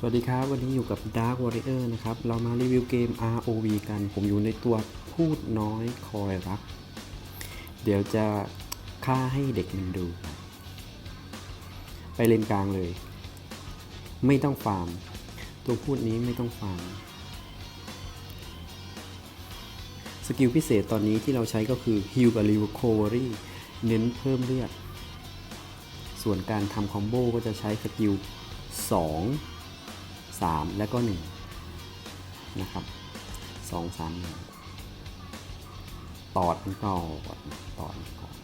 สวัสดีครับ วันนี้อยู่กับ Dark Warrior นะครับ เรามารีวิวเกม ROV กัน ผมอยู่ในตัวพูดน้อยคอยรัก เดี๋ยวจะฆ่าให้เด็กมันดู ไปเลนกลางเลย ไม่ต้องฟาร์ม ตัวพูดนี้ไม่ต้องฟาร์ม สกิลพิเศษตอนนี้ที่เราใช้ก็คือ Heal กับ Recovery เน้นเพิ่มเลือด ส่วนการทำคอมโบก็จะใช้สกิล2 3 และก็ 1 นะครับ 2 3 1 ตอดมันก่อนตอดมันก่อน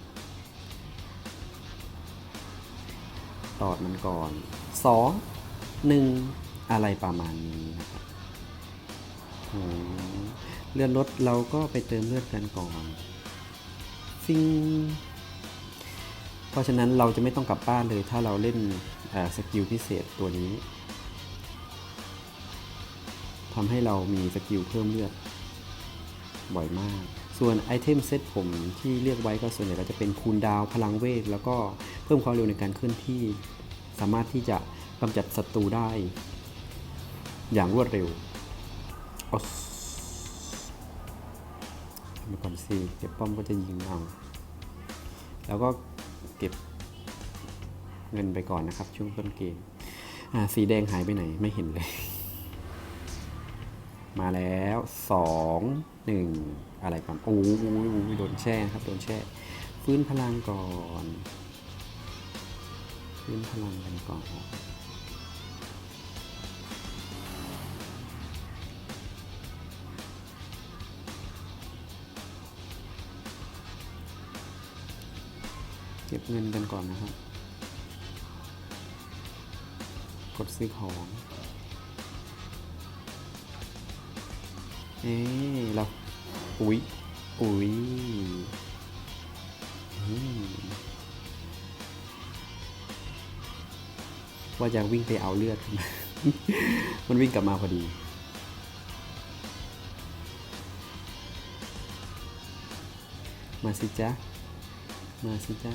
ตอดมันก่อน 2 1 อะไรประมาณนี้นะครับอืมเลือดลดเราก็ไปเติมเลือดกันก่อนฟิงเพราะฉะนั้นเราจะไม่ต้องกลับบ้านเลยถ้าเราเล่นสกิลพิเศษตัวนี้ ทำให้เรามีสกิลเพิ่มเลือดบ่อยมาก ส่วนไอเทมเซตผมที่เลือกไว้ก็ส่วนใหญ่ก็จะเป็นคูลดาวพลังเวท แล้วก็เพิ่มความเร็วในการเคลื่อนที่ สามารถที่จะกำจัดศัตรูได้ อย่างรวดเร็วเอามาก่อนสิเก็บป้อมก็จะยิงเอา แล้วก็เก็บเงินไปก่อนนะครับ ช่วงต้นเกมสีแดงหายไปไหนไม่เห็นเลย มาแล้วสองหนึ่งอะไรประมาณโอ้ยโดนแช่ครับโดนแช่ ฟื้นพลังก่อน ฟื้นพลังกันก่อนเก็บเงินกันก่อนนะครับ กดซื้อของ เอ๊ะเราอุ๊ยอุ๊ยว่าจะวิ่งไปเอาเลือด มันวิ่งกลับมาพอดีมาสิจ๊ะ มาสิจ๊ะ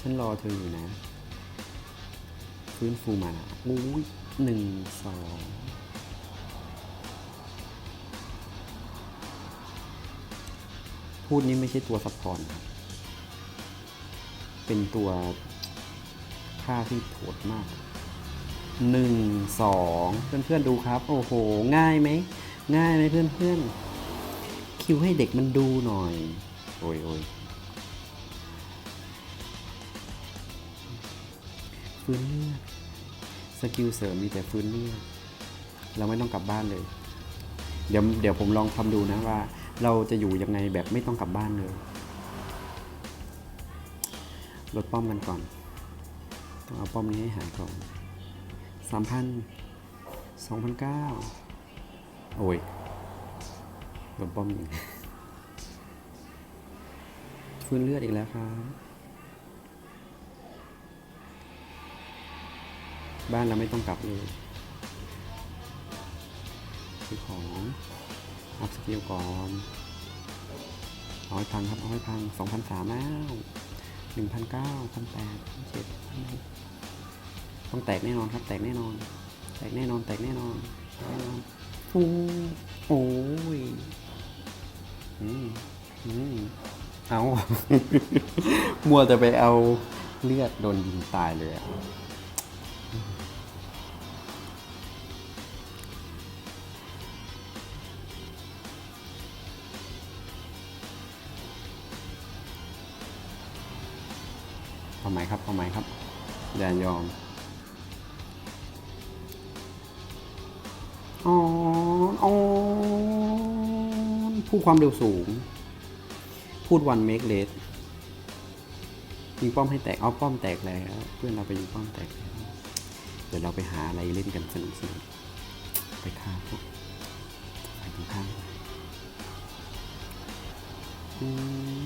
ฉันรอเธออยู่นะ ฟื้นฟูมานะอุ้ยหนึ่งสอง พูดนี้ไม่ใช่ตัวซัพพอร์ตครับ เป็นตัวค่าที่โหดมากหนึ่งสองเพื่อนๆดูครับ โอ้โห ง่ายไหม ง่ายไหมเพื่อนๆ คิวให้เด็กมันดูหน่อย โอ้ยโอ้ยฟื้นเลือดสกิลเสริมมีแต่ฟื้นเลือดเราไม่ต้องกลับบ้านเลย เดี๋ยวเดี๋ยวผมลองทำดูนะว่า เราจะอยู่ยังไงแบบไม่ต้องกลับบ้านเลย ลดป้อมกันก่อน ต้องเอาป้อมนี้ให้หายก่อนสามพันสองพันเก้าโอ้ยโดป้อมยิงฟื้นเลือดอีกแล้วครับ บ้านเราไม่ต้องกลับเลยซื้อของ อัพสกิลก่อนเอาให้พังครับเอาให้พังสองพันสามแล้วหนึ่งพันเก้าพันแปดพันเจ็ดพันต้องแตกแน่นอนครับ แตกแน่นอน แตกแน่นอน แตกแน่นอนแน่นอนฟูโอ้ยอืมอืมเอา มัวแต่ไปเอาเลือดโดนยิงตายเลยอะ ทำไมครับทำไมครับ อย่ายอม อ๋ออ๋อพูดความเร็วสูง พูดวันเมกเลสยิงป้อมให้แตก เอาป้อมแตกแล้ว เพื่อนเราไปยิงป้อมแตกแล้วเดี๋ยวเราไปหาอะไรเล่นกันสนุกสนุกไปฆ่าพวกไปตรงข้างอืม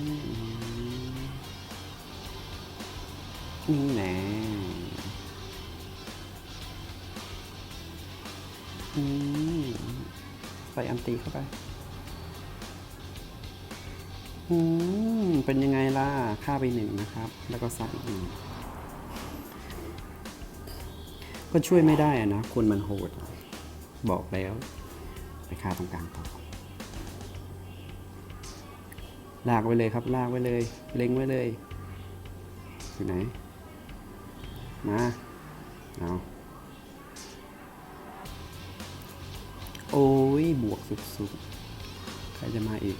นี่แน่อืมใส่อันตีเข้าไป อืม เป็นยังไงล่ะ ค่าไปหนึ่งนะครับ แล้วก็ใส่อีก ก็ช่วยไม่ได้อะนะ คนมันโหด บอกแล้ว ไปฆ่าตรงกลางต่อ ลากไว้เลยครับ ลากไว้เลย เล็งไว้เลยอยู่ไหน มาเอาโอ้ย บวกสุดๆ ใครจะมาอีก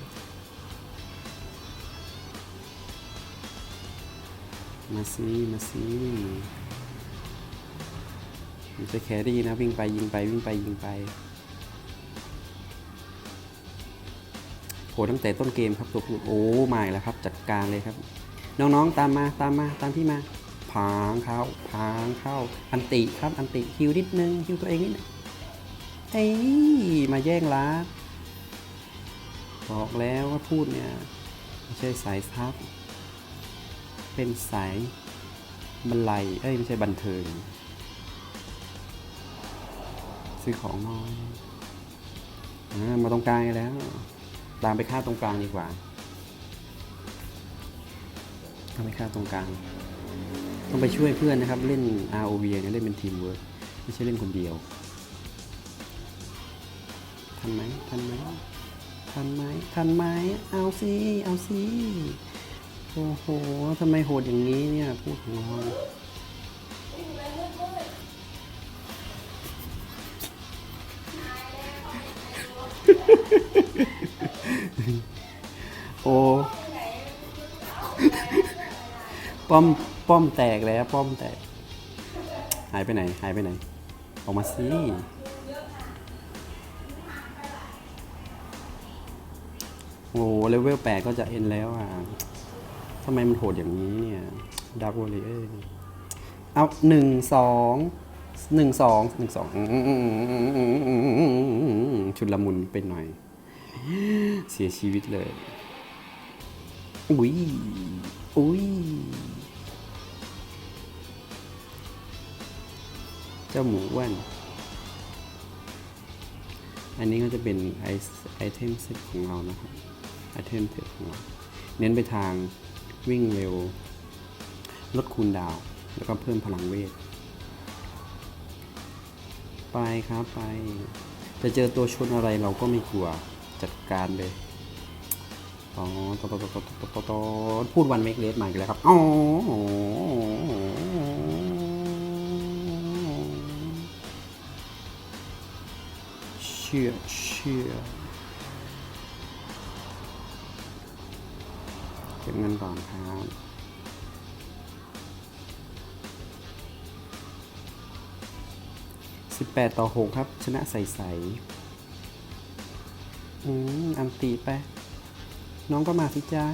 มาซีมาซีมันจะแครี่นะ วิ่งไปยิงไป วิ่งไป ยิงไปโหตั้งแต่ต้นเกมครับตัวพูดโอ้มาอีกแล้วครับ จัดการเลยครับ น้องๆตามมาตามมาตามที่มา ผางเข้าผางเข้า อันติครับ อันติฮิวนิดนึงฮิวตัวเองนิดนึงเอ้ยมาแย่งลัดบอกแล้วว่าพูดเนี่ยไม่ใช่สายซับเป็นสายบรรลัยเอ้ยไม่ใช่บันเทิงซื้อของน้อยมาตรงกลางแล้ว ตามไปฆ่าตรงกลางดีกว่าตามไปฆ่าตรงกลาง ต้องไปช่วยเพื่อนนะครับ เล่น ROV เนี่ยเล่นเป็นทีมเวิร์กไม่ใช่เล่นคนเดียว ทันไหมทันไหมทันไหมทันไหมเอาสิเอาสิโอ้โหทำไมโหดอย่างนี้เนี่ยพูดของเราโอ้ป้อม ป้อมแตกแล้วป้อมแตก หายไปไหน หายไปไหน ออกมาสิโอ้เลเวลแปดก็จะเอ็นแล้วอะทำไมมันโหดอย่างนี้เนี่ยดาร์กวอลเลอร์เอาหนึ่งสองหนึ่งสองหนึ่งสองชุดละมุนเป็นหน่อย เสียชีวิตเลย อุ้ยอุ้ย เจ้าหมูอ้วน อันนี้ก็จะเป็นไอไอเทมเซตของเรานะครับไอเทมเซตของเรา เน้นไปทางวิ่งเร็ว ลดคูณดาว แล้วก็เพิ่มพลังเวท ไปครับไป จะเจอตัวชนอะไรเราก็ไม่กลัวจัดการเลยอ๋อตอตอตอตอตอตอตอพูดวันเมกเลสมาอีกแล้วครับ อ๋อ ชื่อเชื่อเก็บเงินก่อนครับสิบแปดต่อหกครับ ชนะใสๆอืมอันตีไป น้องก็มาสิจ้า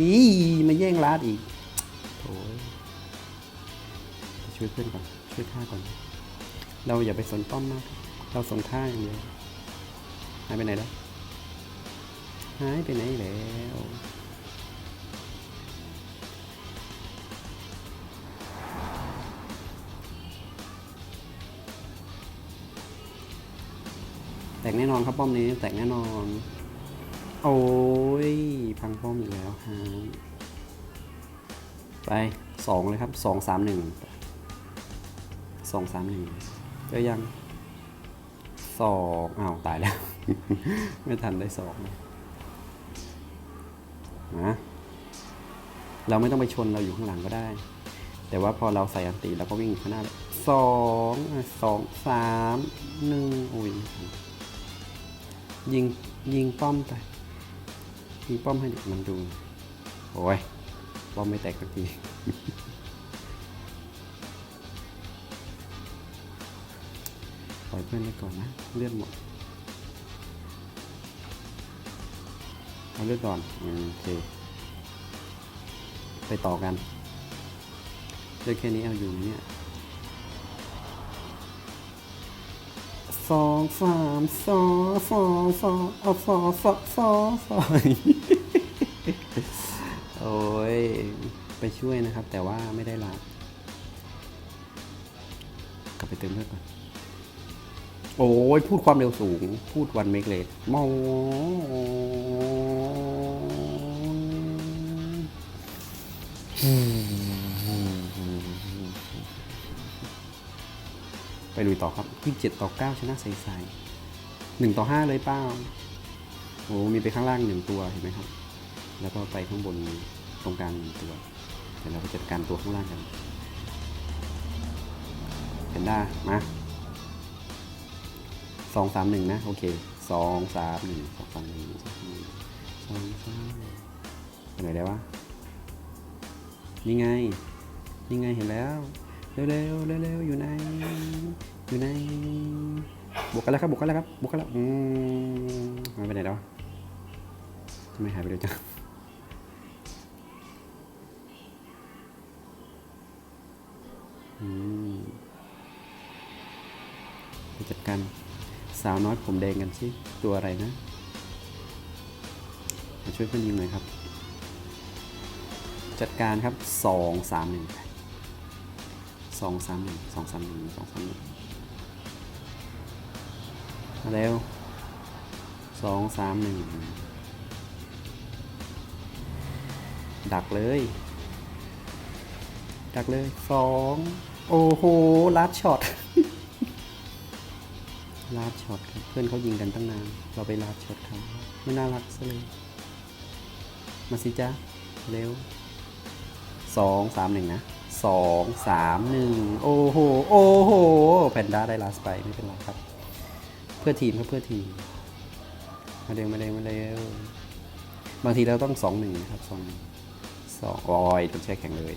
นี่มาแย่งลาดอีกโถ่ช่วยเพื่อนก่อน ช่วยข้าก่อน เราอย่าไปสนป้อมมาก เราสนท่าอย่างเดียวายไปไหนแล้ว หายไปไหนแล้วแตกแน่นอนครับป้อมนี้แตกแน่นอน โอ้ย พังป้อมอีกแล้วฮะไปสองเลยครับสองสามหนึ่งสองสามหนึ่งเจอยังสองอ้าว ตายแล้ว ไม่ทันได้สองนะเราไม่ต้องไปชนเราอยู่ข้างหลังก็ได้ แต่ว่าพอเราใส่อันตีเราก็วิ่งข้างหน้าสองสองสามหนึ่งโอ้ยยิงยิงป้อมไปยิงป้อมให้เด็กมันดู โอ้ยป้อมไม่แตกสักทีปล่อยเพื่อนไปก่อนนะเลือดหมด เอาเลือดก่อนอืมโอเค ไปต่อกันเลือดแค่นี้เอาอยู่เนี่ยสองสามสองสองสองเอาสองสองสองสองโอ้ยไปช่วยนะครับ แต่ว่าไม่ได้ลากลับไปเติมเลือดก่อนโอ้ยพูดความเร็วสูง พูดวันเมกเลสมอ ไปลุยต่อครับยี่สิบเจ็ดต่อเก้าชนะใสๆหนึ่งต่อห้าเลยเป้าโอ้มีไปข้างล่างหนึ่งตัวเห็นไหมครับ แล้วก็ไปข้างบนตรงกลางหนึ่งตัวเดี๋ยวเราไปจัดการตัวข้างล่างกันเห็นได้มาสองสามหนึ่งนะ โอเคสองสามหนึ่งสองสามหนึ่งสองสามหนึ่งสองสามไปไหนแล้วว นี่ไงนี่ไงเห็นแล้ว เร็วเร็วเร็วเร็วอยู่ใน อยู่ใน บวกกันแล้วครับ บวกกันแล้วครับ บวกกันแล้ว อืมหายไปไหนแล้วทำไมหายไปเร็วจังอืมไปจัดการสาวน้อยผมแดงกันสิ ตัวอะไรนะมาช่วยเพื่อนยิงหน่อยครับ จัดการครับสองสามหนึ่งสองสามหนึ่งสองสามหนึ่งสองสามหนึ่งมาเร็วสองสามหนึ่งดักเลย ดักเลยสองโอ้โหลัดช็อตลาดช็อตครับเพื่อนเขายิงกันตั้งนาน เราไปลาดช็อตเขาไม่น่ารักซะเลย มาสิจ้าเร็ว สองสามหนึ่งนะสองสามหนึ่งโอ้โห โอ้โห แพนด้าได้ลาสไปไม่เป็นไรครับ เพื่อทีมครับเพื่อทีม มาเร็วมาเร็วมาเร็วบางทีเราต้องสองหนึ่งนะครับสองสองออยต้องแช่แข็งเลย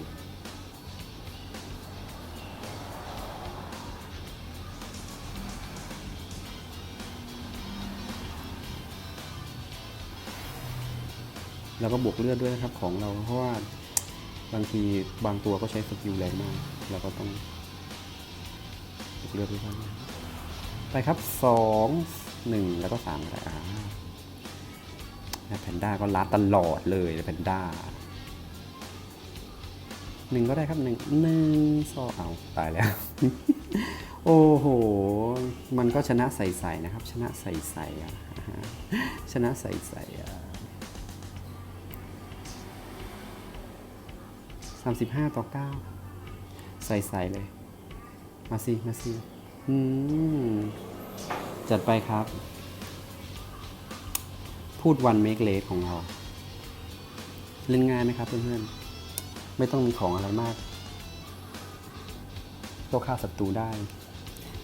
แล้วก็บวกเลือดด้วยนะครับของเราเพราะว่า บางทีบางตัวก็ใช้สกิลแรงมากเราก็ต้องเลือดด้วยบ้างไปครับสองหนึ่งแล้วก็สามอะไรอ่าแล้แพนด้าก็ลัดตลอดเลยแพนด้าหนึ่งก็ได้ครับหนึ่งหนึ่งสองเอาตายแล้ว โอ้โห มันก็ชนะใส่ๆนะครับ ชนะใส่ๆอะชนะใส่ๆอะ สามสิบห้าต่อเก้าใส่ใส่เลย มาสิ มาสิอืมจัดไปครับ พูดวันเมกเลสของเรา เล่นง่ายไหมครับเพื่อนๆ ไม่ต้องมีของอะไรมากก็ฆ่าศัตรูได้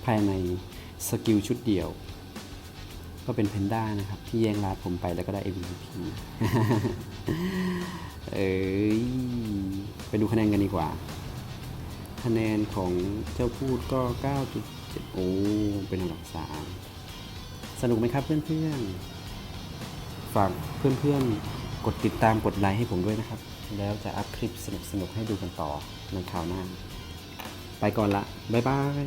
ภายในสกิลชุดเดียว ก็เป็นเพนด้านะครับ ที่แย่งลาดผมไปแล้วก็ได้ MVP เอ้ยไปดูคะแนนกันดีกว่า คะแนนของเจ้าพูดก็ 9.7 โอ้ เป็นอันดับ3สนุกไหมครับเพื่อนๆ ฝากเพื่อนๆ กดติดตามกดไลค์ให้ผมด้วยนะครับ แล้วจะอัพคลิปสนุกๆ ให้ดูกันต่อในคราวหน้า ไปก่อนละ บ๊ายบาย